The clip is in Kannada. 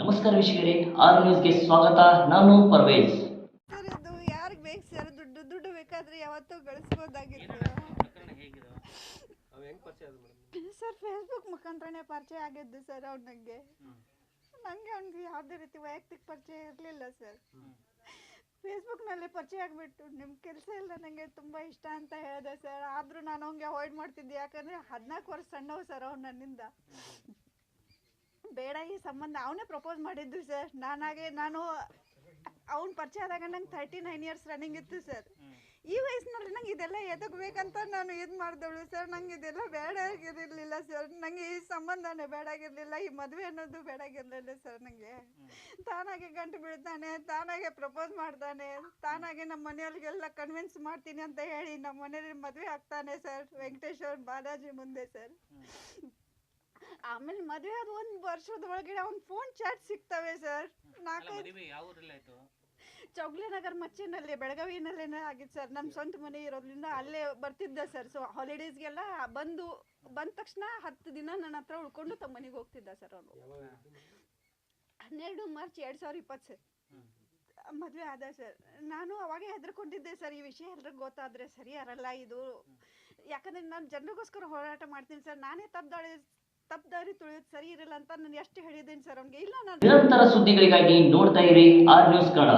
ನಮಸ್ಕಾರ ವೀಕ್ಷಕರೇ ಆರ್ ನ್ಯೂಸ್ಗೆ ಸ್ವಾಗತ. ನಾನು ಪರ್ವೇಜ್. ಸರ್ ಇದು ಯಾರಿಗೆ ಬೇಕು ಸರ್? ದುಡ್ಡು ದುಡ್ಡು ಬೇಕಾದ್ರೆ ಯಾವತ್ತೂ ಗಳಿಸ್ಬೋದಾಗಿತ್ತು. ಸರ್ ಫೇಸ್ಬುಕ್ ಮುಖಾಂತರನೇ ಪರಿಚಯ ಆಗಿದ್ದು ಸರ್ ಅವನಿಗೆ ನನಗೆ ನನಗೆ ಅವ್ನಿಗೆ ಯಾವುದೇ ರೀತಿ ವೈಯಕ್ತಿಕ ಪರಿಚಯ ಇರಲಿಲ್ಲ ಸರ್. ಫೇಸ್ಬುಕ್ನಲ್ಲಿ ಪರಿಚಯ ಆಗಿಬಿಟ್ಟು ನಿಮ್ಮ ಕೆಲಸ ಇಲ್ಲ ನನಗೆ ತುಂಬ ಇಷ್ಟ ಅಂತ ಹೇಳಿದೆ ಸರ್. ಆದರೂ ನಾನು ಅವ್ನಿಗೆ ಅವಾಯ್ಡ್ ಮಾಡ್ತಿದ್ದೆ. ಯಾಕಂದರೆ ಹದಿನಾಲ್ಕು ವರ್ಷ ಸಣ್ಣವು ಸರ್ ಅವ್ನು ನನ್ನಿಂದ. ಬೇಡ ಈ ಸಂಬಂಧ. ಅವನೇ ಪ್ರಪೋಸ್ ಮಾಡಿದ್ದು ಸರ್ ನಾನಾಗೆ ನಾನು ಅವ್ನ ಪರಿಚಯ ಆದಾಗ ನಂಗೆ ತರ್ಟಿ ನೈನ್ ಇಯರ್ಸ್ ರನ್ನಿಂಗ್ ಇತ್ತು ಸರ್ ಈ ವಯಸ್ಸಿನಲ್ಲಿ ನಂಗೆ ಇದೆಲ್ಲ ಎದಗಬೇಕಂತ ನಾನು ಇದು ಮಾಡಿದವಳು ಸರ್ ನಂಗೆ ಇದೆಲ್ಲ ಬೇಡ ಆಗಿರಲಿಲ್ಲ ಸರ್ ನನಗೆ ಈ ಸಂಬಂಧನೇ ಬೇಡಾಗಿರಲಿಲ್ಲ ಈ ಮದುವೆ ಅನ್ನೋದು ಬೇಡ ಬೇಡಾಗಿರಲಿಲ್ಲ ಸರ್ ನನಗೆ ತಾನಾಗೆ ಗಂಟು ಬೀಳ್ತಾನೆ, ತಾನಾಗೆ ಪ್ರಪೋಸ್ ಮಾಡ್ತಾನೆ, ತಾನಾಗೆ ನಮ್ಮ ಮನೆಯವ್ರಿಗೆಲ್ಲ ಕನ್ವಿನ್ಸ್ ಮಾಡ್ತೀನಿ ಅಂತ ಹೇಳಿ ನಮ್ಮ ಮನೆಯಲ್ಲಿ ಮದುವೆ ಆಗ್ತಾನೆ ಸರ್ ವೆಂಕಟೇಶ್ವರ ಬಾಲಾಜಿ ಮುಂದೆ ಸರ್ ಆಮೇಲೆ ಮದುವೆ ಆದ ಒಂದು ವರ್ಷದ ಒಳಗಡೆ ಅವ್ನ ಫೋನ್ ಚಾಟ್ ಸಿಗ್ತವೆ ಸರ್ ನಾಲ್ಕೈದು ಮದುವೆ ಯಾವ ಊರಲ್ಲಿ ಆಯ್ತು? ಚೌಗ್ಲಿ ನಗರ್ ಮಚ್ಚಿನಲ್ಲಿ ಬೆಳಗಾವಿನಲ್ಲಿ ಆಗಿತ್ತು ಸರ್ ನಮ್ಮ ಸ್ವಂತ ಮನೆ ಇರೋದ್ರಿಂದ ಅಲ್ಲೇ ಬರ್ತಿದ್ದೆ ಸರ್ ಸೊ ಹಾಲಿಡೇಸ್ಗೆಲ್ಲ ಬಂದು ಬಂದ ತಕ್ಷಣ ಹತ್ತು ದಿನ ನನ್ನ ಹತ್ರ ಉಳ್ಕೊಂಡು ತಮ್ಮ ಮನೆಗೆ ಹೋಗ್ತಿದ್ದ ಸರ್ ಅವನು. ಹನ್ನೆರಡು ಮಾರ್ಚ್ ಎರಡು ಸಾವಿರ ಇಪ್ಪತ್ತು ಸರ್ ಮದುವೆ ಆದ ಸರ್ ನಾನು ಅವಾಗೇ ಹೆದರ್ಕೊಂಡಿದ್ದೆ ಸರ್ ಈ ವಿಷಯ ಎಲ್ರಿಗೂ ಗೊತ್ತಾದರೆ ಸರಿ ಇರಲ್ಲ ಇದು? ಯಾಕಂದ್ರೆ ನಾನು ಜನರಿಗೋಸ್ಕರ ಹೋರಾಟ ಮಾಡ್ತೀನಿ ಸರ್ ನಾನೇ ತಪ್ಪದಾಳೆ ತಪ್ಪು ದಾರಿ ತುಳಿಯೋದು ಸರಿ ಇರಲ್ಲ ಅಂತ ನಾನು ಎಷ್ಟು ಹೇಳಿದ್ದೀನಿ ಸರ್ ಅವ್ನಿಗೆ? ಇಲ್ಲ, ನಾನು ನಿರಂತರ ಸುದ್ದಿಗಳಿಗಾಗಿ ನೋಡ್ತಾ ಇರಿ ಆರ್ ನ್ಯೂಸ್ ಕನ್ನಡ.